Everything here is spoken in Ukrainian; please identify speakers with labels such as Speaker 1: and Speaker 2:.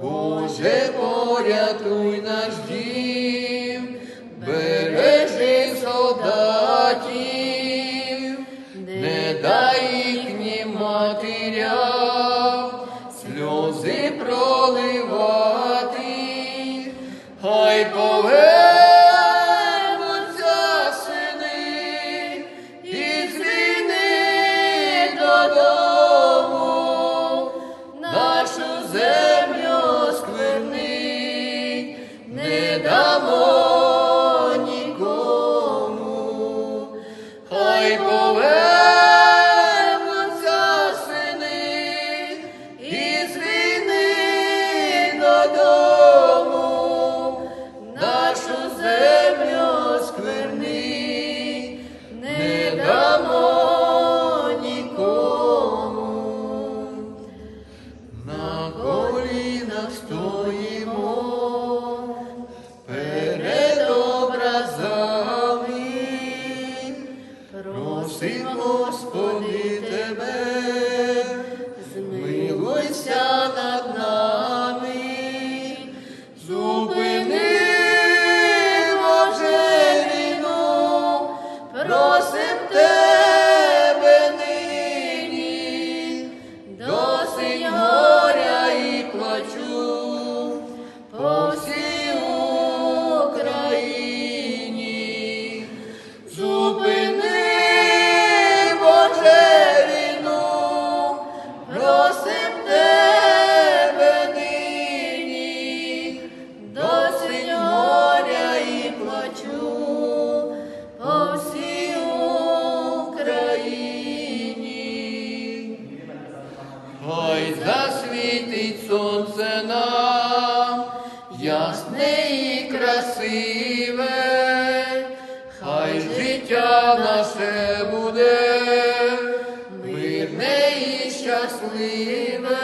Speaker 1: Боже, порятуй наш дім, матерям сльози проливати, хай повернуться стоїмо перед образами, просимо, Господи, Тебе, змилуйся над нами, зупини, Боже, війну, просим Тебе Хай засвітить сонце нам, ясне і красиве, хай життя наше буде, мирне і щасливе.